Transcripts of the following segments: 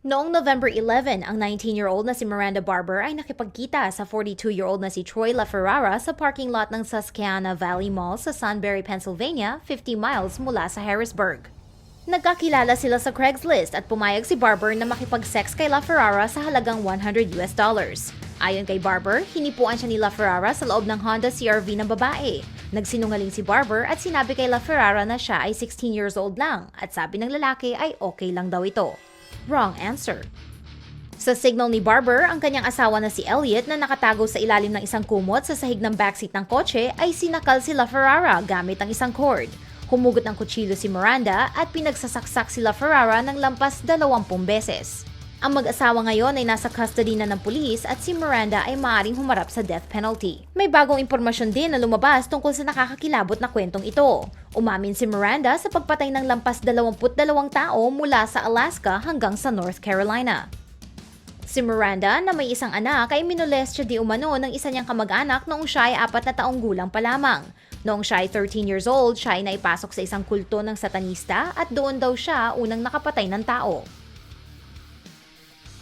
Noong November 11, ang 19-year-old na si Miranda Barber ay nakipagkita sa 42-year-old na si Troy LaFerrara sa parking lot ng Susquehanna Valley Mall sa Sunbury, Pennsylvania, 50 miles mula sa Harrisburg. Nagkakilala sila sa Craigslist at pumayag si Barber na makipag-sex kay LaFerrara sa halagang 100 US dollars. Ayon kay Barber, hinipuan siya ni LaFerrara sa loob ng Honda CRV ng babae. Nagsinungaling si Barber at sinabi kay LaFerrara na siya ay 16 years old lang at sabi ng lalaki ay okay lang daw ito. Wrong answer. Sa signal ni Barber, ang kanyang asawa na si Elliot na nakatago sa ilalim ng isang kumot sa sahig ng backseat ng kotse ay sinakal si LaFerrara gamit ang isang cord. Humugot ng kutsilyo si Miranda at pinagsasaksak si LaFerrara ng lampas 20 beses. Ang mag-asawa ngayon ay nasa custody na ng pulis at si Miranda ay maaaring humarap sa death penalty. May bagong impormasyon din na lumabas tungkol sa nakakakilabot na kwentong ito. Umamin si Miranda sa pagpatay ng lampas 22 tao mula sa Alaska hanggang sa North Carolina. Si Miranda na may isang anak ay minolestya di umano ng isa niyang kamag-anak noong siya ay apat na taong gulang pa lamang. Noong siya ay 13 years old, siya ay naipasok sa isang kulto ng satanista at doon daw siya unang nakapatay ng tao.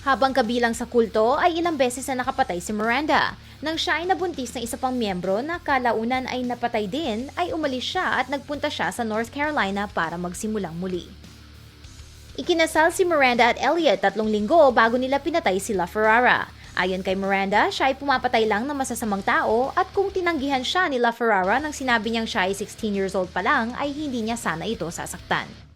Habang kabilang sa kulto ay ilang beses na nakapatay si Miranda. Nang siya ay nabuntis ng isa pang miyembro na kalaunan ay napatay din, ay umalis siya at nagpunta siya sa North Carolina para magsimulang muli. Ikinasal si Miranda at Elliot tatlong linggo bago nila pinatay si LaFerrara. Ayon kay Miranda, siya ay pumapatay lang ng masasamang tao at kung tinanggihan siya ni LaFerrara nang sinabi niyang siya ay 16 years old pa lang ay hindi niya sana ito sasaktan.